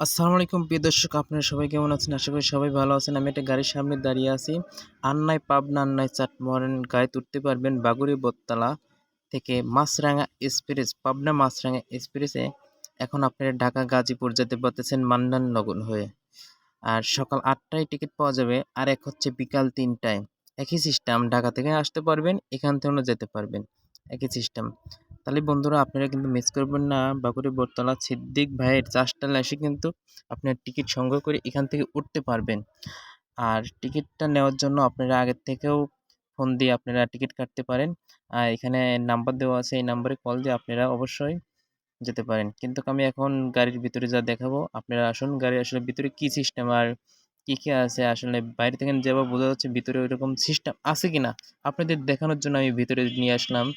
আসসালামু আলাইকুম, প্রিয় দর্শক, আপনারা সবাই কেমন আছেন? আশা করি সবাই ভালো আছেন। আমি একটা গাড়ির সামনে দাঁড়িয়ে আছি। আন্নায় পাবনা আন্নাই চাটমোহরেন গায়ে তুলতে পারবেন বাগুড়ি বটতলা থেকে মাছরাঙা এক্সপ্রেস, পাবনা মাছরাঙা এক্সপ্রেসে এখন আপনারা ঢাকা, গাজীপুর যেতে পারতেছেন মান্নান নগর হয়ে। আর সকাল আটটায় টিকিট পাওয়া যাবে, আর এক হচ্ছে বিকাল তিনটায়। একই সিস্টেম ঢাকা থেকে আসতে পারবেন, এখান থেকেও যেতে পারবেন। একই সিস্টেম তাহলে বন্ধুরা আপনারা কিন্তু মিস করবেন না। বাগুড়ি বটতলা সিদ্দিক ভাইয়ের চাষটালে এসে কিন্তু আপনার টিকিট সংগ্রহ করে এখান থেকে উঠতে পারবেন। আর টিকিটটা নেওয়ার জন্য আপনারা আগের থেকেও ফোন দিয়ে আপনারা টিকিট কাটতে পারেন। আর এখানে নাম্বার দেওয়া আছে, এই নাম্বারে কল দিয়ে আপনারা অবশ্যই যেতে পারেন। কিন্তু আমি এখন গাড়ির ভিতরে যা দেখাবো, আপনারা আসুন গাড়ির আসলে ভিতরে কী সিস্টেম আর কী কী আছে, আসলে বাইরে থেকে যেভাবে বোঝা যাচ্ছে ভিতরে ওইরকম সিস্টেম আছে কি না আপনাদের দেখানোর জন্য আমি ভিতরে নিয়ে আসলাম।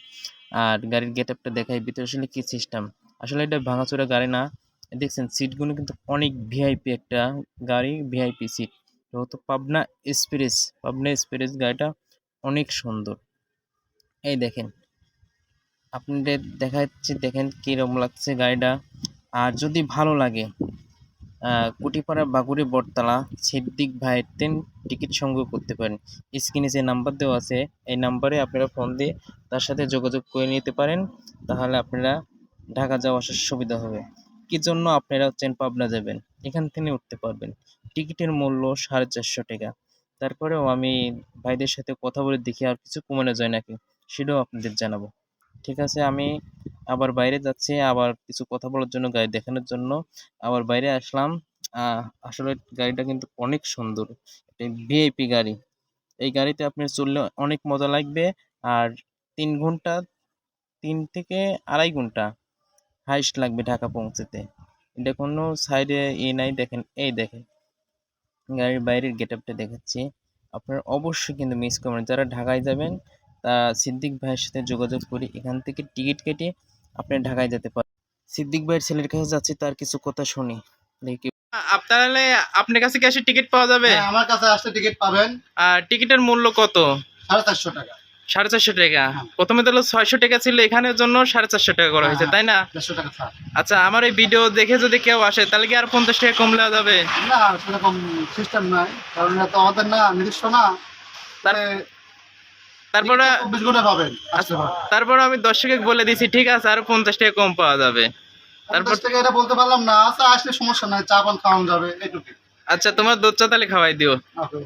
আর গাড়ির গেট আপটা দেখাই, ভিতরে আসলে কী সিস্টেম আসলে এটা ভাঙাচোরা গাড়ি না। দেখছেন সিটগুলো কিন্তু অনেক ভিআইপি একটা গাড়ি ভিআইপি সিট যেহেতু পাবনা এক্সপ্রেস পাবনা এক্সপ্রেস গাড়িটা অনেক সুন্দর। এই দেখেন, আপনাদের দেখাচ্ছি, দেখেন কীরকম লাগছে গাড়িটা। আর যদি ভালো লাগে কুটিপাড়া বাগুড়ি বটতলা, সিদ্দিক ভাইয়ের ট্রেন টিকিট সংগ্রহ করতে পারেন। স্ক্রিনে যে নাম্বার দেওয়া আছে, এই নাম্বারে আপনারা ফোন দিয়ে তার সাথে যোগাযোগ করে নিতে পারেন। তাহলে আপনারা ঢাকা যাওয়া আসার সুবিধা হবে। কি জন্য আপনারা হচ্ছেন পাবনা যাবেন? এখান থেকে উঠতে পারবেন। টিকিটের মূল্য সাড়ে চারশো টাকা। তারপরেও আমি ভাইদের সাথে কথা বলে দেখি, আর কিছু কমানো যায় নাকি, সেটাও আপনাদের জানাব। ঠিক আছে, আমি আবার বাইরে যাচ্ছি, আবার কিছু কথা বলার জন্য, গাড়ি দেখানোর জন্য। আবার বাইরে আসলাম। আসলে গাড়িটা কিন্তু অনেক সুন্দর। ভিআইপি গাড়ি। এই গাড়িতে আপনার চললে অনেক মজা লাগবে। আর তিন ঘণ্টা, তিন থেকে আড়াই ঘণ্টা হাইস্ট লাগবে ঢাকা পৌঁছতে। এটা কোনো সাইডে এ নাই, দেখেন, এই দেখেন। গাড়ির বাইরের গেট আপটা দেখাচ্ছি। আপনারা অবশ্যই কিন্তু মিস করবেন। যারা ঢাকায় যাবেন, তা সিদ্দিক ভাইয়ের সাথে যোগাযোগ করে এখান থেকে টিকিট কেটে আপনি ঢাকায় যেতে পারেন সিদ্দিক ভাইয়ের ছেলের কাছে যাচ্ছি তার কিছু কথা শুনি। দেখি। তাহলে আপনার কাছে কি এসে টিকিট পাওয়া যাবে? হ্যাঁ, আমার কাছে আসলে টিকিট পাবেন। আর টিকিটের মূল্য কত? সাড়ে চারশো টাকা। সাড়ে চারশো টাকা। প্রথমে তো ছয়শো টাকা ছিল এখানের জন্য সাড়ে চারশো টাকা করা হয়েছে তাই না? দেড়শো টাকা ছাড়। আচ্ছা আমার এই ভিডিও দেখে যদি কেউ আসে তাহলে কি আর পঞ্চাশ টাকা কম দেওয়া যাবে? না সেরকম সিস্টেম নাই কারণ এটা তো আমাদের না নিজস্ব না। মানে তারপরে তারপরে আমি দর্শকে বলে দিছি ঠিক আছে আরও পঞ্চাশ টাকা কম পাওয়া যাবে। তারপর- থেকে এটা বলতে পারলাম না আচ্ছা আসলে সমস্যা নাই চা পান খাওয়ানো যাবে আচ্ছা তোমার দুধ চা তাহলে খাওয়াই দিও। Okay.